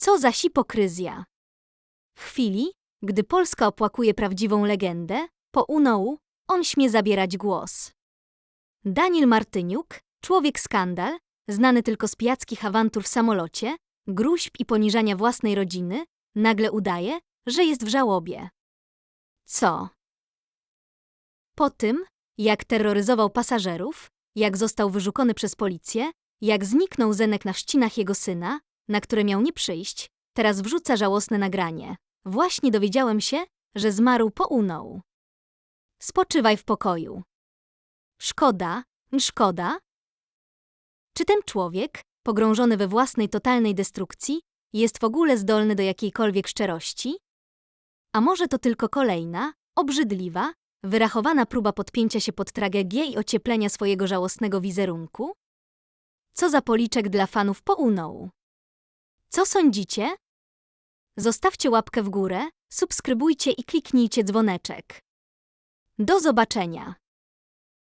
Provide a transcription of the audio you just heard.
Co za hipokryzja. W chwili, gdy Polska opłakuje prawdziwą legendę, po unołu on śmie zabierać głos. Daniel Martyniuk, człowiek skandal, znany tylko z pijackich awantur w samolocie, gruźb i poniżania własnej rodziny, nagle udaje, że jest w żałobie. Co? Po tym, jak terroryzował pasażerów, jak został wyszukany przez policję, jak zniknął Zenek na ścinach jego syna, na które miał nie przyjść, teraz wrzuca żałosne nagranie. Właśnie dowiedziałem się, że zmarł po unołu. Spoczywaj w pokoju. Szkoda, szkoda. Czy ten człowiek, pogrążony we własnej totalnej destrukcji, jest w ogóle zdolny do jakiejkolwiek szczerości? A może to tylko kolejna, obrzydliwa, wyrachowana próba podpięcia się pod tragedię i ocieplenia swojego żałosnego wizerunku? Co za policzek dla fanów po unołu? Co sądzicie? Zostawcie łapkę w górę, subskrybujcie i kliknijcie dzwoneczek. Do zobaczenia!